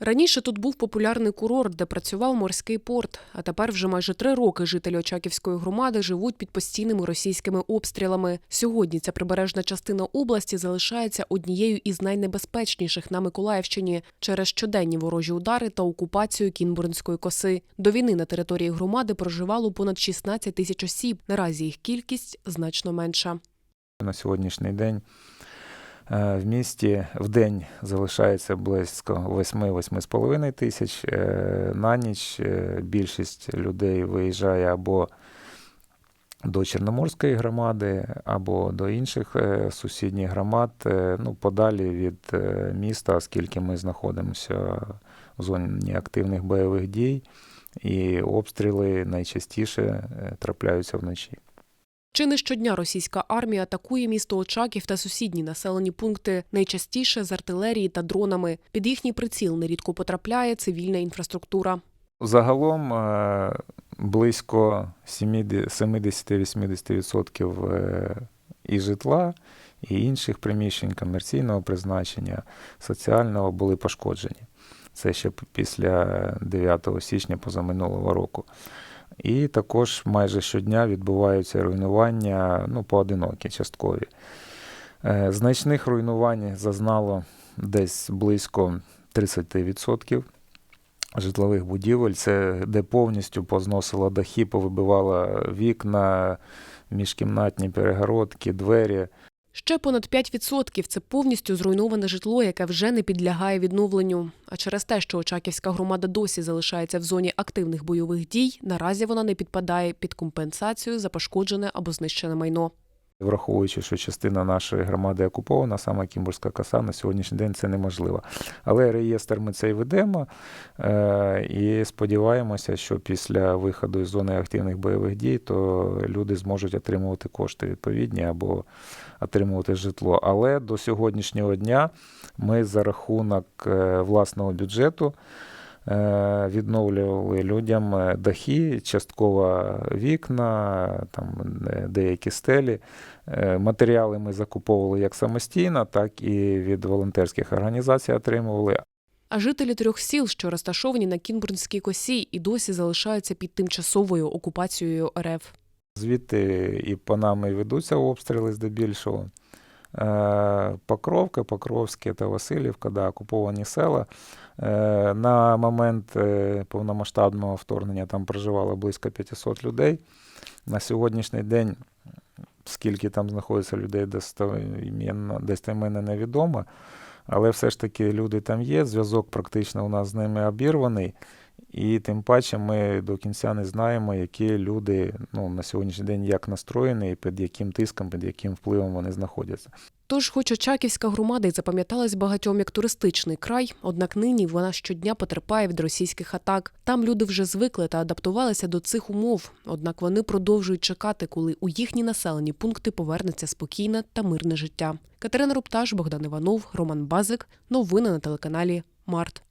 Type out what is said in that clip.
Раніше тут був популярний курорт, де працював морський порт. А тепер вже майже три роки жителі Очаківської громади живуть під постійними російськими обстрілами. Сьогодні ця прибережна частина області залишається однією із найнебезпечніших на Миколаївщині через щоденні ворожі удари та окупацію Кінбурнської коси. До війни на території громади проживало понад 16 тисяч осіб. Наразі їх кількість значно менша. На сьогоднішній день в місті в день залишається близько 8-8,5 тисяч. Е, На ніч е, більшість людей виїжджає або до Чорноморської громади, або до інших е, сусідніх громад, е, ну, подалі від е, міста, оскільки ми знаходимося в зоні активних бойових дій, і обстріли найчастіше е, трапляються вночі. Чи не щодня російська армія атакує місто Очаків та сусідні населені пункти, найчастіше з артилерії та дронами. Під їхній приціл нерідко потрапляє цивільна інфраструктура. Загалом е, близько 70-80% е, і житла, і інших приміщень комерційного призначення, соціального були пошкоджені. Це ще після 9 січня позаминулого року. І також майже щодня відбуваються руйнування, ну, поодинокі, часткові. Е, Значних руйнувань зазнало десь близько 30% житлових будівель. Це де повністю позносило дахи, повибивало вікна, міжкімнатні перегородки, двері. Ще понад 5% – це повністю зруйноване житло, яке вже не підлягає відновленню. А через те, що Очаківська громада досі залишається в зоні активних бойових дій, наразі вона не підпадає під компенсацію за пошкоджене або знищене майно. Враховуючи, що частина нашої громади окупована, саме Кімбурська коса, на сьогоднішній день це неможливо. Але реєстр ми цей ведемо е, і сподіваємося, що після виходу із зони активних бойових дій, то люди зможуть отримувати кошти відповідні або отримувати житло. Але до сьогоднішнього дня ми за рахунок е, власного бюджету відновлювали людям е, дахи, частково вікна, там е, деякі стелі. Е, Матеріали ми закуповували як самостійно, так і від волонтерських організацій отримували. А жителі трьох сіл, що розташовані на Кінбурнській косі, і досі залишаються під тимчасовою окупацією РФ. Звідти і по нам і ведуться обстріли здебільшого. Е, Покровка, Покровське та Васильівка, да, окуповані села. Е, На момент е, повномасштабного вторгнення там проживало близько 500 людей. На сьогоднішній день, скільки там знаходиться людей, достеменно, невідомо. Але все ж таки люди там є, зв'язок практично у нас з ними обірваний. І тим паче ми до кінця не знаємо, які люди ну, на сьогоднішній день як настроєні, і під яким тиском, під яким впливом вони знаходяться. Тож, хоч Очаківська громада й запам'яталась багатьом як туристичний край, однак нині вона щодня потерпає від російських атак. Там люди вже звикли та адаптувалися до цих умов. Однак вони продовжують чекати, коли у їхні населені пункти повернеться спокійне та мирне життя. Катерина Рупташ, Богдан Іванов, Роман Базик. Новини на телеканалі Март.